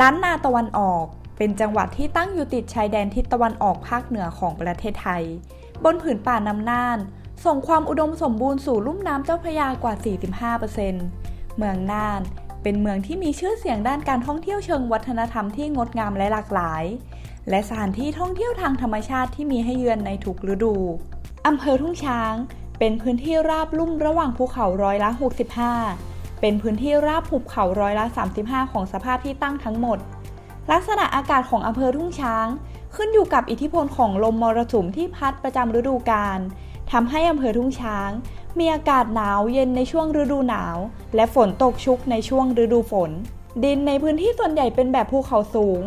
ล้านนาตะวันออก เป็นจังหวัดที่ตั้งอยู่ติดชายแดนทิศตะวันออกภาคเหนือของประเทศไทย บนผืนป่านำน่าน ส่งความอุดมสมบูรณ์สู่ลุ่มน้ำเจ้าพระยากว่า 45%เมืองน่านเป็นเมืองที่มีชื่อเสียงด้านการท่องเที่ยวเชิงวัฒนธรรมที่งดงามและหลากหลาย และสถานที่ท่องเที่ยวทางธรรมชาติที่มีให้เยือนในทุกฤดูอำเภอทุ่งช้าง เป็นพื้นที่ราบลุ่มระหว่างภูเขาร้อยละ 65 เป็นพื้นที่ราบหุบเขาร้อยละ 35 ของสภาพที่ตั้งทั้งหมด ลักษณะอากาศของอำเภอทุ่งช้าง ขึ้นอยู่กับอิทธิพลของลมมรสุมที่พัดประจำฤดูกาลทำให้อำเภอทุ่งช้าง มีอากาศหนาวเย็นในช่วงฤดูหนาว และฝนตกชุกในช่วงฤดูฝน ดินในพื้นที่ส่วนใหญ่เป็นแบบภูเขาสูง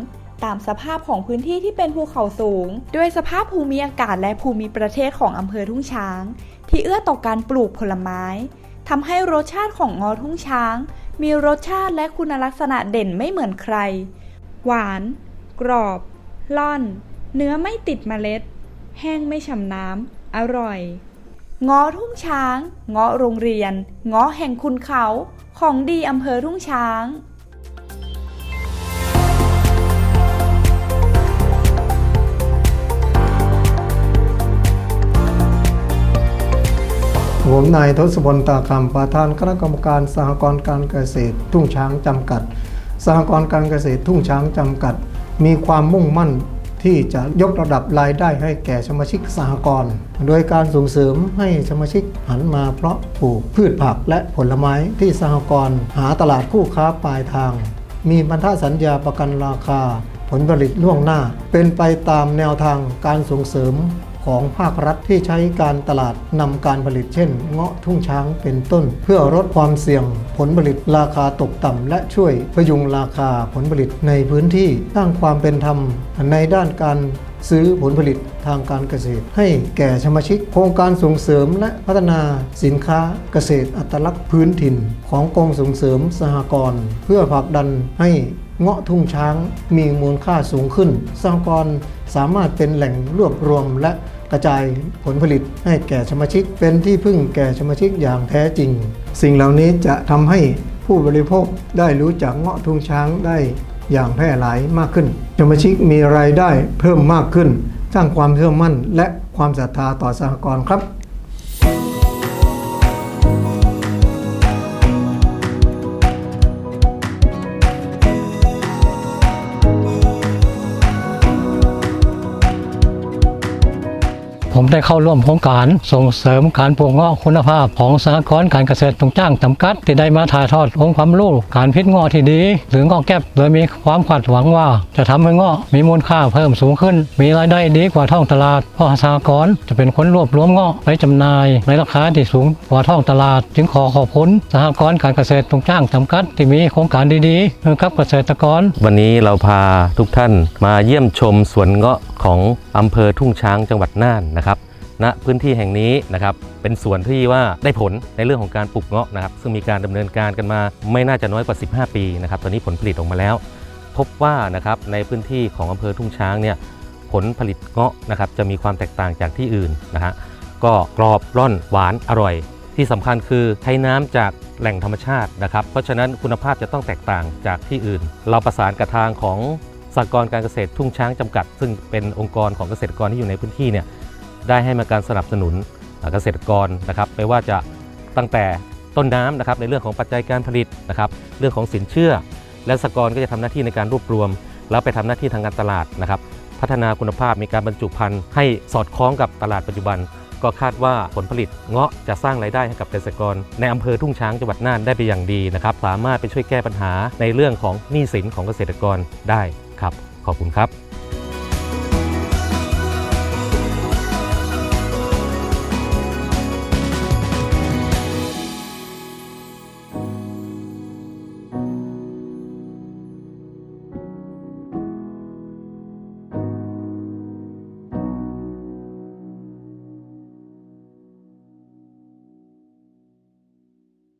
ตามสภาพของพื้นที่ที่เป็นภูเขาสูง ด้วยสภาพภูมิอากาศและภูมิประเทศของอำเภอทุ่งช้าง ที่เอื้อต่อการปลูกผลไม้ ทำให้รสชาติของงอทุ่งช้าง มีรสชาติและคุณลักษณะเด่นไม่เหมือนใคร หวาน กรอบ ล่อน เนื้อไม่ติดเมล็ด แห้งไม่ฉ่ำน้ำ อร่อยงอทุ่งช้างงอโรงเรียนงอแห่งคุณเขา ของดีอำเภอทุ่งช้าง ผมนายทศพลตาคำประธานคณะกรรมการสหกรณ์การเกษตร ทุ่งช้างจำกัด สหกรณ์การเกษตรทุ่งช้างจำกัด มีความมุ่งมั่นที่จะยกระดับรายได้ให้แก่สมาชิกสหกรณ์โดยการส่งเสริมให้สมาชิกหันมาเพาะปลูกพืชผักและผลไม้ที่สหกรณ์หาตลาดคู่ค้าปลายทาง มีพันธสัญญาประกันราคา ผลผลิตล่วงหน้า เป็นไปตามแนวทางการส่งเสริม ของภาครัฐที่ใช้การตลาดนำการผลิตเช่น เงาะทุ่งช้างเป็นต้น เพื่อลดความเสี่ยง ผลผลิตราคาตกต่ำ และช่วยพยุงราคาผลผลิตในพื้นที่สร้างความเป็นธรรมในด้านการซื้อผลผลิตทางการเกษตร ให้แก่สมาชิก โครงการส่งเสริมและพัฒนาสินค้าเกษตรอัตลักษณ์พื้นถิ่น ของกรมส่งเสริมสหกรณ์เพื่อผลักดันให้เงาะทุ่งช้างมีมูลค่าสูงขึ้นสหกรณ์ สามารถเป็นแหล่งรวบรวมและกระจายผลผลิตให้แก่สมาชิก เป็นที่พึ่งแก่สมาชิกอย่างแท้จริง สิ่งเหล่านี้จะทำให้ผู้บริโภคได้รู้จักเงาะทุ่งช้างได้อย่างแพร่หลายมากขึ้น สมาชิกมีรายได้เพิ่มมากขึ้น สร้างความเชื่อมั่นและความศรัทธาต่อสหกรณ์ครับ ผมได้เข้าร่วมโครงการส่งเสริมการปลูกเงาะคุณภาพของสหกรณ์การเกษตรตรงจ้างจำกัด ที่ได้มาถ่ายทอดองค์ความรู้การพิษเงาะที่ดี หรือเงาะแก็บโดยมีความคาดหวังว่า จะทำให้เงาะมีมูลค่าเพิ่มสูงขึ้น มีรายได้ดีกว่าท้องตลาดเพราะสหกรณ์จะเป็นคนรวบรวมเงาะไปจำหน่าย ในราคาที่สูงกว่าท้องตลาด จึงขอขอบคุณสหกรณ์การเกษตรตรงจ้างจำกัด ที่มีโครงการดีๆให้กับเกษตรกร วันนี้เราพาทุกท่านมาเยี่ยมชมสวนเงาะ ของอำเภอทุ่งช้างจังหวัดน่านนะครับณพื้นที่แห่งนี้นะครับเป็นส่วนที่ว่าได้ผลในเรื่องของการปลูกเงาะนะครับ ซึ่งมีการดำเนินการกันมาไม่น่าจะน้อยกว่า 15 ปีนะครับตอนนี้ผลผลิตออกมาแล้ว พบว่านะครับในพื้นที่ของอำเภอทุ่งช้างเนี่ยผลผลิตเงาะนะครับจะมีความแตกต่างจากที่อื่นนะฮะก็กรอบร่อนหวานอร่อย ที่สำคัญคือใช้น้ำจากแหล่งธรรมชาตินะครับ เพราะฉะนั้นคุณภาพจะต้องแตกต่างจากที่อื่น เราประสานกับทางของ สหกรณ์การเกษตรทุ่งช้างจำกัด ซึ่งเป็นองค์กรของเกษตรกรที่อยู่ในพื้นที่เนี่ยได้ให้มาการสนับสนุนเกษตรกรนะครับไม่ว่าจะตั้งแต่ต้นน้ำนะครับในเรื่องของปัจจัยการผลิตนะครับเรื่องของสินเชื่อ และสกรก็จะทำหน้าที่ในการรวบรวม แล้วไปทำหน้าที่ทางการตลาดนะครับพัฒนาคุณภาพมีการบรรจุภัณฑ์ให้สอดคล้องกับตลาดปัจจุบัน ก็คาดว่าผลผลิตเงาะจะสร้างรายได้ให้กับเกษตรกร ในอำเภอทุ่งช้างจังหวัดน่านได้ไปอย่างดีนะครับ สามารถไปช่วยแก้ปัญหาในเรื่องของหนี้สินของเกษตรกรได้ครับ ขอบคุณครับ